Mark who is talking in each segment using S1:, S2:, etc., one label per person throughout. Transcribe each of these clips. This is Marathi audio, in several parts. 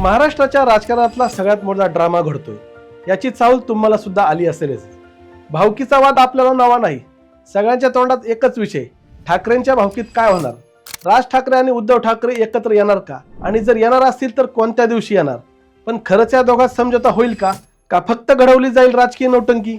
S1: महाराष्ट्राच्या राजकारणातला सगळ्यात मोठा ड्रामा घडतोय. याची चाहूल तुम्हाला सुद्धा आली असेलच. भावकीचा वाद आपल्याला नवा नाही. सगळ्यांच्या तोंडात एकच विषय ठाकरेंच्या भावकीत काय होणार? राज ठाकरे आणि उद्धव ठाकरे एकत्र येणार का? आणि जर येणार असतील तर कोणत्या दिवशी येणार? पण खरंच या दोघात समझोता होईल का? का फक्त घडवली जाईल राजकीय नौटंकी?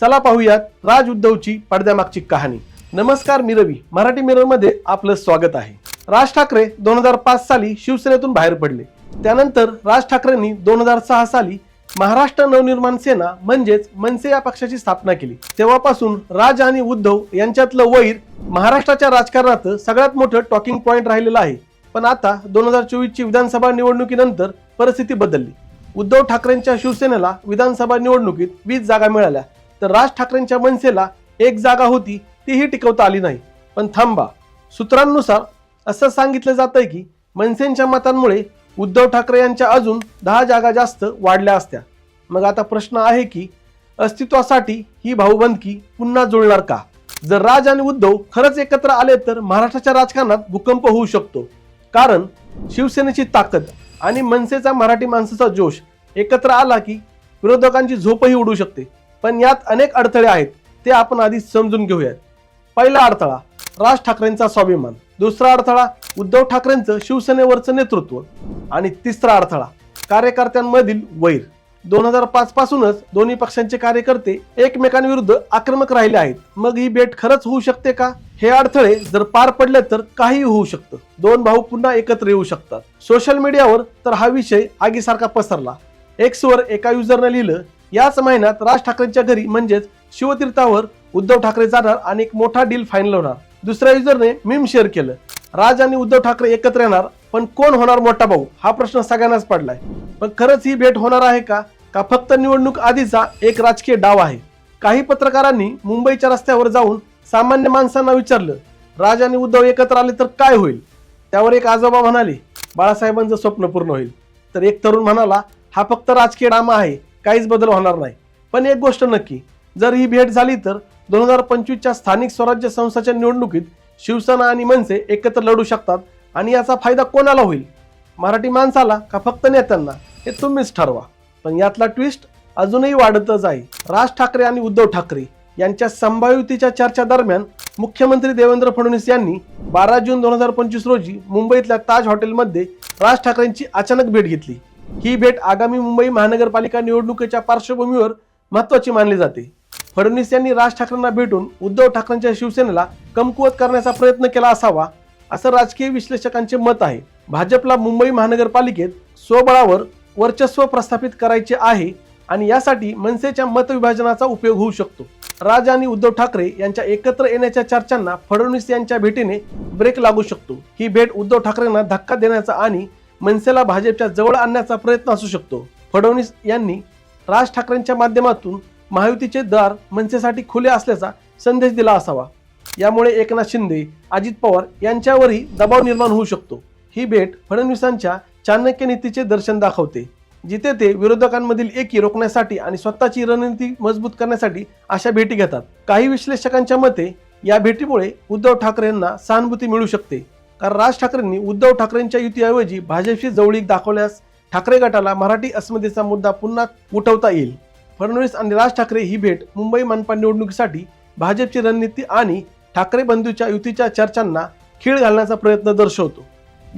S1: चला पाहूयात राज उद्धवची पडद्यामागची कहाणी. नमस्कार मी रवी मराठी मिररमध्ये आपलं स्वागत आहे. राज ठाकरे दोन हजार पाच साली शिवसेनेतून बाहेर पडले. त्यानंतर राज ठाकरेंनी दोन हजार सहा साली महाराष्ट्र नवनिर्माण सेना म्हणजेच मनसे या पक्षाची स्थापना केली. तेव्हापासून राज आणि उद्धव यांच्यातलं वैर महाराष्ट्राच्या राजकारणात सगळ्यात मोठं टॉकिंग पॉइंट राहिलेलं आहे. पण आता दोन हजार चोवीसची विधानसभा निवडणुकीनंतर परिस्थिती बदलली. उद्धव ठाकरेंच्या शिवसेनेला विधानसभा निवडणुकीत वीस जागा मिळाल्या. तर राज ठाकरेंच्या मनसेला एक जागा होती तीही टिकवता आली नाही. पण थांबा. सूत्रांनुसार असं सांगितलं जात आहे की मनसेंच्या मतांमुळे उद्धव ठाकरे यांच्या अजून दहा जागा जास्त वाढल्या असत्या. मग आता प्रश्न आहे की अस्तित्वासाठी ही भाऊबंदकी पुन्हा जुळणार का? जर राज आणि उद्धव खरंच एकत्र आले तर महाराष्ट्राच्या राजकारणात भूकंप होऊ शकतो. कारण शिवसेनेची ताकद आणि मनसेचा मराठी माणसाचा जोश एकत्र आला की विरोधकांची झोपही उडू शकते. पण यात अनेक अडथळे आहेत ते आपण आधी समजून घेऊयात. पहिला अडथळा राज ठाकरेंचा स्वाभिमान. दुसरा अडथळा उद्धव ठाकरेंचं शिवसेनेवरचं नेतृत्व आणि तिसरा अडथळा कार्यकर्त्यांमधील वैर. दोन हजार पाच पासूनच दोन्ही पक्षांचे कार्यकर्ते एकमेकांविरुद्ध आक्रमक राहिले आहेत. मग ही भेट खरंच होऊ शकते का? हे अडथळे जर पार पडले तर काही होऊ शकतं. दोन भाऊ पुन्हा एकत्र येऊ शकतात. सोशल मीडियावर तर हा विषय आगीसारखा पसरला. एक्सवर एका युजरने लिहिलं याच महिन्यात राज ठाकरेंच्या घरी म्हणजेच शिवतीर्थावर उद्धव ठाकरे जाणार आणि एक मोठा डील फायनल होणार. दुसऱ्या युजरने मीम शेअर केलं. राज आणि उद्धव ठाकरे एकत्र येणार पण कोण होणार मोठा भाऊ? हा प्रश्न सगळ्यांनाच पडलाय. पण खरंच ही भेट होणार आहे का? का फक्त निवडणूक आधीचा एक राजकीय डाव आहे? काही पत्रकारांनी मुंबईच्या रस्त्यावर जाऊन सामान्य माणसांना विचारलं राज आणि उद्धव एकत्र आले तर काय होईल? त्यावर एक आजोबा म्हणाले बाळासाहेबांचं स्वप्न पूर्ण होईल. तर एक तरुण म्हणाला हा फक्त राजकीय डामा आहे काहीच बदल होणार नाही. पण एक गोष्ट नक्की जर ही भेट झाली तर दोन हजार पंचवीसच्या स्थानिक स्वराज्य संस्थाच्या निवडणुकीत शिवसेना आणि मनसे एकत्र लढू शकतात आणि याचा फायदा कोणाला होईल? मराठी माणसाला का फक्त नेत्यांना? हे तुम्हीच ठरवा. पण यातला ट्विस्ट अजूनही वाढतच आहे. राज ठाकरे आणि उद्धव ठाकरे यांच्या संभाव्यतेच्या चर्चा दरम्यान मुख्यमंत्री देवेंद्र फडणवीस यांनी बारा जून दोन हजार पंचवीस रोजी मुंबईतल्या ताज हॉटेलमध्ये राज ठाकरेंची अचानक भेट घेतली. ही भेट आगामी मुंबई महानगरपालिका निवडणुकीच्या पार्श्वभूमीवर महत्वाची मानली जाते. फडणवीस यांनी राज ठाकरेंना भेटून उद्धव ठाकरेंच्या शिवसेनेला कमकुवत करण्याचा प्रयत्न केला असावा असं राजकीय विश्लेषकांचे मत आहे. भाजपला मुंबई महानगरपालिकेत स्वबळावर वर्चस्व प्रस्थापित करायचे आहे आणि यासाठी मनसेच्या मतविभाजनाचा उपयोग होऊ शकतो. राज आणि उद्धव ठाकरे यांच्या एकत्र येण्याच्या चर्चांना फडणवीस यांच्या भेटीने ब्रेक लागू शकतो. ही भेट उद्धव ठाकरेंना धक्का देण्याचा आणि मनसेला भाजपच्या जवळ आणण्याचा प्रयत्न असू शकतो. फडणवीस यांनी राज ठाकरेंच्या माध्यमातून महायुतीचे दार मनसेसाठी खुले असल्याचा संदेश दिला असावा. यामुळे एकनाथ शिंदे अजित पवार यांच्यावरही दबाव निर्माण होऊ शकतो. ही भेट फडणवीसांच्या चाणक्य नीतीचे दर्शन दाखवते जिथे ते विरोधकांमधील एकी रोखण्यासाठी आणि स्वतःची रणनीती मजबूत करण्यासाठी अशा भेटी घेतात. काही विश्लेषकांच्या मते या भेटीमुळे उद्धव ठाकरेंना सहानुभूती मिळू शकते. कारण राज ठाकरेंनी उद्धव ठाकरेंच्या युतीऐवजी भाजपशी जवळीक दाखवल्यास ठाकरे गटाला मराठी अस्मितेचा मुद्दा पुन्हा उठवता येईल. फडणवीस आणि राज ठाकरे ही भेट मुंबई मनपा निवडणुकीसाठी भाजपची रणनीती आणि ठाकरे बंधूच्या युतीच्या चर्चांना खीळ घालण्याचा प्रयत्न दर्शवतो.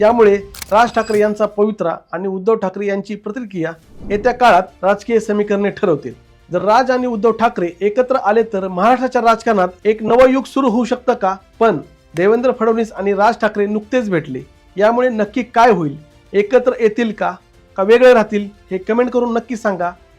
S1: यामुळे राज ठाकरे यांचा पवित्रा आणि उद्धव ठाकरे यांची प्रतिक्रिया येत्या काळात राजकीय समीकरणे ठरवतील. जर राज आणि उद्धव ठाकरे एकत्र आले तर महाराष्ट्राच्या राजकारणात एक नवं युग सुरू होऊ शकतं का? पण देवेंद्र फडणवीस आणि राज ठाकरे नुकतेच भेटले. यामुळे नक्की काय होईल? एकत्र येतील का? का वेगळे राहतील? हे कमेंट करून नक्की सांगा.